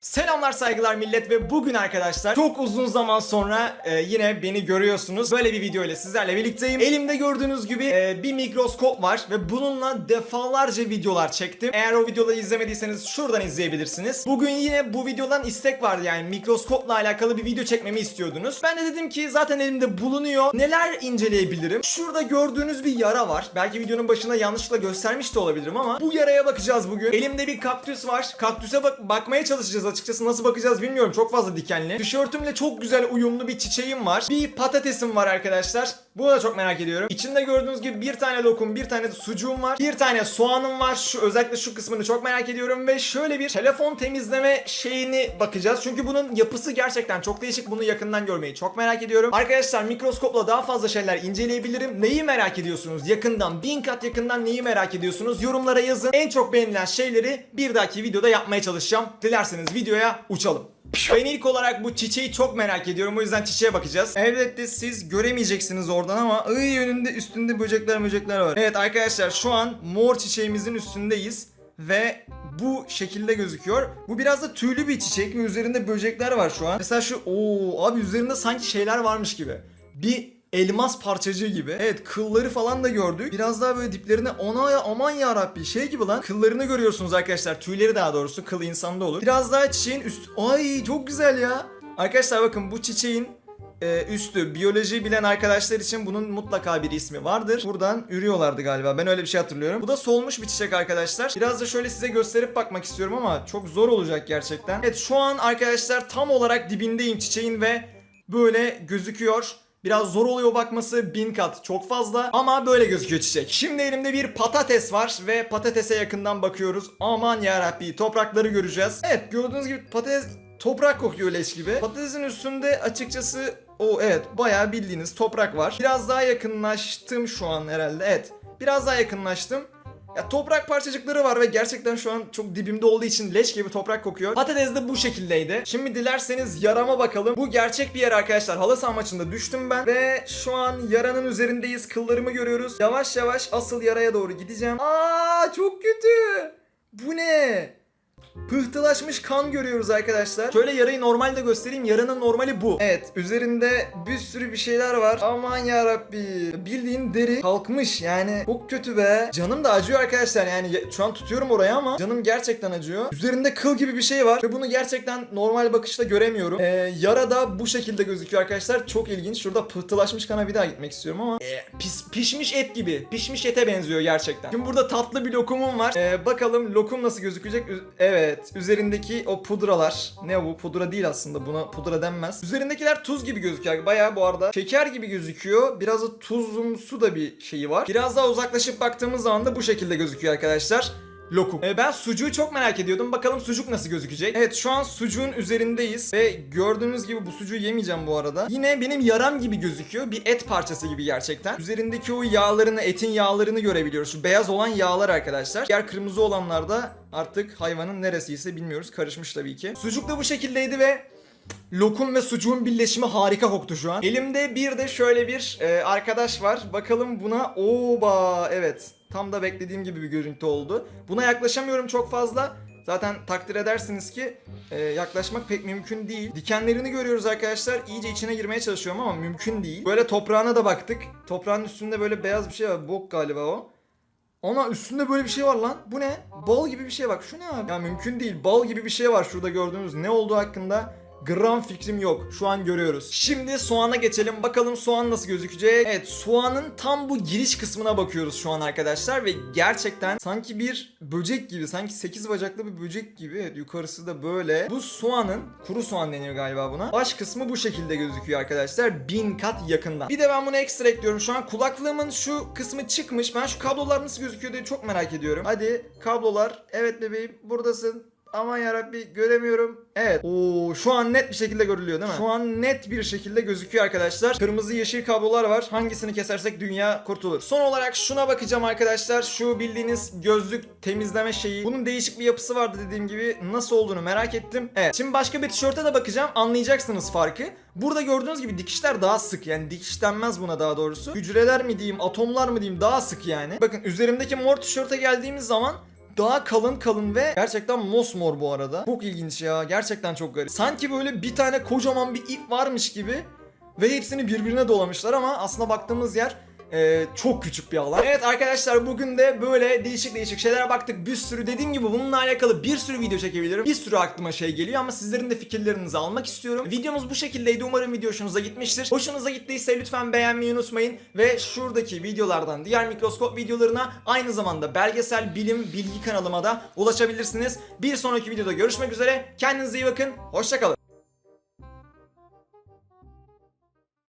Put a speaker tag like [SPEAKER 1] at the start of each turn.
[SPEAKER 1] Selamlar saygılar millet ve bugün arkadaşlar çok uzun zaman sonra e, yine beni görüyorsunuz. Böyle bir video ile sizlerle birlikteyim. Elimde gördüğünüz gibi e, bir mikroskop var ve bununla defalarca videolar çektim. Eğer o videoları izlemediyseniz şuradan izleyebilirsiniz. Bugün yine bu videodan istek vardı yani mikroskopla alakalı bir video çekmemi istiyordunuz. Ben de dedim ki zaten elimde bulunuyor. Neler inceleyebilirim? Şurada gördüğünüz bir yara var. Belki videonun başında yanlışlıkla göstermiş de olabilirim ama bu yaraya bakacağız bugün. Elimde bir kaktüs var. Kaktüse bak bakmaya çalışacağız açıkçası. Nasıl bakacağız bilmiyorum. Çok fazla dikenli. Tişörtümle çok güzel uyumlu bir çiçeğim var. Bir patatesim var arkadaşlar. Bunu da çok merak ediyorum. İçinde gördüğünüz gibi bir tane lokum, bir tane de sucuğum var. Bir tane soğanım var. Şu özellikle şu kısmını çok merak ediyorum ve şöyle bir telefon temizleme şeyini bakacağız. Çünkü bunun yapısı gerçekten çok değişik. Bunu yakından görmeyi çok merak ediyorum. Arkadaşlar mikroskopla daha fazla şeyler inceleyebilirim. Neyi merak ediyorsunuz? Yakından, bin kat yakından neyi merak ediyorsunuz? Yorumlara yazın. En çok beğenilen şeyleri bir dahaki videoda yapmaya çalışacağım. Dilerseniz videoya uçalım. Ben ilk olarak bu çiçeği çok merak ediyorum. O yüzden çiçeğe bakacağız. Elbette siz göremeyeceksiniz oradan ama ıy yönünde üstünde böcekler böcekler var. Evet arkadaşlar şu an mor çiçeğimizin üstündeyiz. Ve bu şekilde gözüküyor. Bu biraz da tüylü bir çiçek ve üzerinde böcekler var şu an. Mesela şu ooo abi üzerinde sanki şeyler varmış gibi. Bir elmas parçacığı gibi. Evet kılları falan da gördük. Biraz daha böyle diplerine ona ya aman ya Rabbi şey gibi lan. Kıllarını görüyorsunuz arkadaşlar. Tüyleri daha doğrusu kıl insanda olur. Biraz daha çiçeğin üst. Ay çok güzel ya. Arkadaşlar bakın bu çiçeğin e, üstü biyoloji bilen arkadaşlar için bunun mutlaka bir ismi vardır. Buradan ürüyorlardı galiba. Ben öyle bir şey hatırlıyorum. Bu da solmuş bir çiçek arkadaşlar. Biraz da şöyle size gösterip bakmak istiyorum ama çok zor olacak gerçekten. Evet şu an arkadaşlar tam olarak dibindeyim çiçeğin ve böyle gözüküyor. Biraz zor oluyor bakması bin kat çok fazla ama böyle gözüküyor çiçek. Şimdi elimde bir patates var ve patatese yakından bakıyoruz. Aman yarabbi toprakları göreceğiz. Evet gördüğünüz gibi patates toprak kokuyor leş gibi. Patatesin üstünde açıkçası o evet bayağı bildiğiniz toprak var. Biraz daha yakınlaştım şu an herhalde evet. Biraz daha yakınlaştım. Ya toprak parçacıkları var ve gerçekten şu an çok dibimde olduğu için leş gibi toprak kokuyor. Patates de bu şekildeydi. Şimdi dilerseniz yarama bakalım. Bu gerçek bir yer arkadaşlar. Halı saha maçında düştüm ben ve şu an yaranın üzerindeyiz. Kıllarımı görüyoruz. Yavaş yavaş asıl yaraya doğru gideceğim. Aa çok kötü. Bu ne? Pıhtılaşmış kan görüyoruz arkadaşlar. Şöyle yarayı normalde göstereyim. Yaranın normali bu. Evet, üzerinde bir sürü bir şeyler var. Aman ya Rabbi. Bildiğin deri kalkmış yani. Çok kötü be. Canım da acıyor arkadaşlar. Yani ya- şu an tutuyorum oraya ama canım gerçekten acıyor. Üzerinde kıl gibi bir şey var ve bunu gerçekten normal bakışta göremiyorum. Ee, yara da bu şekilde gözüküyor arkadaşlar. Çok ilginç. Şurada pıhtılaşmış kana bir daha gitmek istiyorum ama ee, pis, pişmiş et gibi. Pişmiş ete benziyor gerçekten. Şimdi burada tatlı bir lokumum var. Ee, bakalım lokum nasıl gözükecek? Ü- Evet. Üzerindeki o pudralar. Ne bu? Pudra değil aslında. Buna pudra denmez. Üzerindekiler tuz gibi gözüküyor. Bayağı bu arada şeker gibi gözüküyor. Biraz da tuzumsu da bir şeyi var. Biraz daha uzaklaşıp baktığımız zaman da bu şekilde gözüküyor arkadaşlar lokum. Ee, ben sucuğu çok merak ediyordum. Bakalım sucuk nasıl gözükecek. Evet şu an sucuğun üzerindeyiz. Ve gördüğünüz gibi bu sucuğu yemeyeceğim bu arada. Yine benim yaram gibi gözüküyor. Bir et parçası gibi gerçekten. Üzerindeki o yağlarını, etin yağlarını görebiliyoruz. Şu beyaz olan yağlar arkadaşlar. Diğer kırmızı olanlar da artık hayvanın neresiyse bilmiyoruz. Karışmış tabii ki. Sucuk da bu şekildeydi ve Lokum ve sucuğun birleşimi harika koktu şu an. Elimde bir de şöyle bir e, arkadaş var. Bakalım buna oba evet. Tam da beklediğim gibi bir görüntü oldu. Buna yaklaşamıyorum çok fazla. Zaten takdir edersiniz ki e, yaklaşmak pek mümkün değil. Dikenlerini görüyoruz arkadaşlar. İyice içine girmeye çalışıyorum ama mümkün değil. Böyle toprağına da baktık. Toprağın üstünde böyle beyaz bir şey var. Bok galiba o. Ana üstünde böyle bir şey var lan. Bu ne? Bal gibi bir şey bak. Şu ne abi? Ya mümkün değil. Bal gibi bir şey var şurada gördüğünüz. Ne olduğu hakkında gram fikrim yok. Şu an görüyoruz. Şimdi soğana geçelim. Bakalım soğan nasıl gözükecek. Evet soğanın tam bu giriş kısmına bakıyoruz şu an arkadaşlar. Ve gerçekten sanki bir böcek gibi. Sanki 8 bacaklı bir böcek gibi. Evet yukarısı da böyle. Bu soğanın kuru soğan deniyor galiba buna. Baş kısmı bu şekilde gözüküyor arkadaşlar. Bin kat yakından. Bir de ben bunu ekstra ekliyorum. Şu an kulaklığımın şu kısmı çıkmış. Ben şu kablolar nasıl gözüküyor diye çok merak ediyorum. Hadi kablolar. Evet bebeğim buradasın. Aman yarabbi göremiyorum. Evet. Oo şu an net bir şekilde görülüyor değil mi? Şu an net bir şekilde gözüküyor arkadaşlar. Kırmızı yeşil kablolar var. Hangisini kesersek dünya kurtulur. Son olarak şuna bakacağım arkadaşlar. Şu bildiğiniz gözlük temizleme şeyi. Bunun değişik bir yapısı vardı dediğim gibi. Nasıl olduğunu merak ettim. Evet. Şimdi başka bir tişörte de bakacağım. Anlayacaksınız farkı. Burada gördüğünüz gibi dikişler daha sık. Yani dikiş denmez buna daha doğrusu. Hücreler mi diyeyim, atomlar mı diyeyim daha sık yani. Bakın üzerimdeki mor tişörte geldiğimiz zaman daha kalın kalın ve gerçekten mosmor bu arada. Çok ilginç ya. Gerçekten çok garip. Sanki böyle bir tane kocaman bir ip varmış gibi ve hepsini birbirine dolamışlar ama aslında baktığımız yer ee, çok küçük bir alan. Evet arkadaşlar bugün de böyle değişik değişik şeylere baktık. Bir sürü dediğim gibi bununla alakalı bir sürü video çekebilirim. Bir sürü aklıma şey geliyor ama sizlerin de fikirlerinizi almak istiyorum. Videomuz bu şekildeydi. Umarım video hoşunuza gitmiştir. Hoşunuza gittiyse lütfen beğenmeyi unutmayın ve şuradaki videolardan diğer mikroskop videolarına aynı zamanda belgesel bilim bilgi kanalıma da ulaşabilirsiniz. Bir sonraki videoda görüşmek üzere. Kendinize iyi bakın. Hoşçakalın.